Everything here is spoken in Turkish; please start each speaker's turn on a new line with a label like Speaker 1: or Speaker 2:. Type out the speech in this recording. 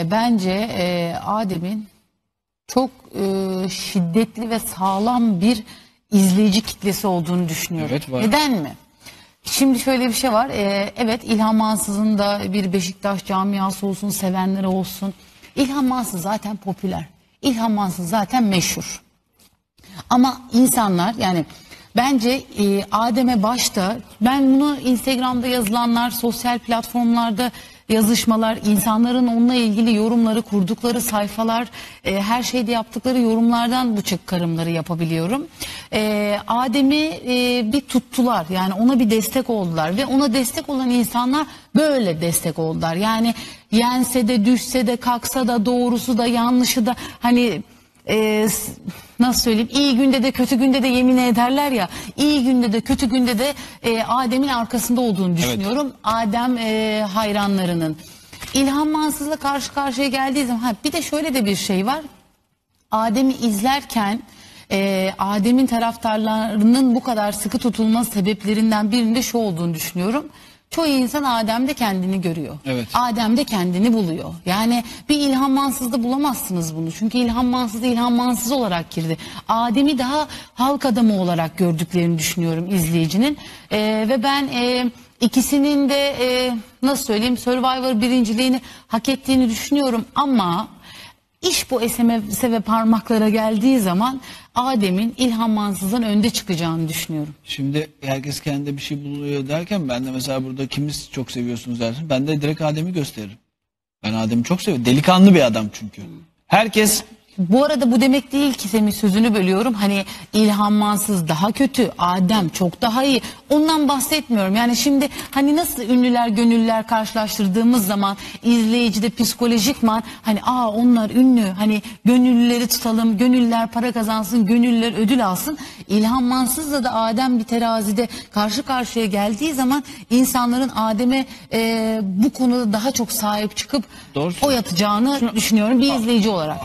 Speaker 1: e, bence e, Adem'in çok e, şiddetli ve sağlam bir izleyici kitlesi olduğunu düşünüyorum.
Speaker 2: Evet, var.
Speaker 1: Neden mi? Şimdi şöyle bir şey var. E, evet İlhan Mansız'ın da bir Beşiktaş camiası olsun, sevenleri olsun. İlhan Mansız zaten popüler. İlhan Mansız zaten meşhur. Ama insanlar yani bence e, Adem'e başta ben bunu Instagram'da yazılanlar, sosyal platformlarda yazışmalar, insanların onunla ilgili yorumları, kurdukları sayfalar, e, her şeyde yaptıkları yorumlardan bu çıkarımları yapabiliyorum. E, Adem'i e, bir tuttular yani ona bir destek oldular ve ona destek olan insanlar böyle destek oldular. Yani yense de düşse de kalksa da doğrusu da yanlışı da hani e, nasıl söyleyeyim iyi günde de kötü günde de yemin ederler ya iyi günde de kötü günde de e, Adem'in arkasında olduğunu düşünüyorum. Adem e, hayranlarının. İlhan Mansız'la karşı karşıya geldiği zaman ha, bir de şöyle de bir şey var. Adem'i izlerken e, Adem'in taraftarlarının bu kadar sıkı tutulma sebeplerinden birinde şu olduğunu düşünüyorum. Çoğu insan Adem'de kendini görüyor.
Speaker 2: Evet.
Speaker 1: Adem'de kendini buluyor. Yani bir İlhan Mansız'da bulamazsınız bunu. Çünkü İlhan Mansız İlhan Mansız olarak girdi. Adem'i daha halk adamı olarak gördüklerini düşünüyorum izleyicinin. Ee, ve ben e, ikisinin de e, nasıl söyleyeyim Survivor birinciliğini hak ettiğini düşünüyorum ama iş bu SMS ve parmaklara geldiği zaman Adem'in İlhan Mansız'dan önde çıkacağını düşünüyorum.
Speaker 2: Şimdi herkes kendinde bir şey buluyor derken ben de mesela burada kimi çok seviyorsunuz dersin. Ben de direkt Adem'i gösteririm. Ben Adem'i çok seviyorum. Delikanlı bir adam çünkü. Herkes
Speaker 1: Bu arada bu demek değil ki Semih sözünü bölüyorum. Hani İlhan Mansız daha kötü, Adem çok daha iyi. Ondan bahsetmiyorum. Yani şimdi hani nasıl ünlüler, gönüllüler karşılaştırdığımız zaman izleyicide psikolojikman hani aa onlar ünlü hani gönüllüleri tutalım, gönüllüler para kazansın, gönüllüler ödül alsın. İlhan Mansız'la da Adem bir terazide karşı karşıya geldiği zaman insanların Adem'e e, bu konuda daha çok sahip çıkıp
Speaker 2: Doğru
Speaker 1: oy atacağını düşünüyorum bir izleyici olarak.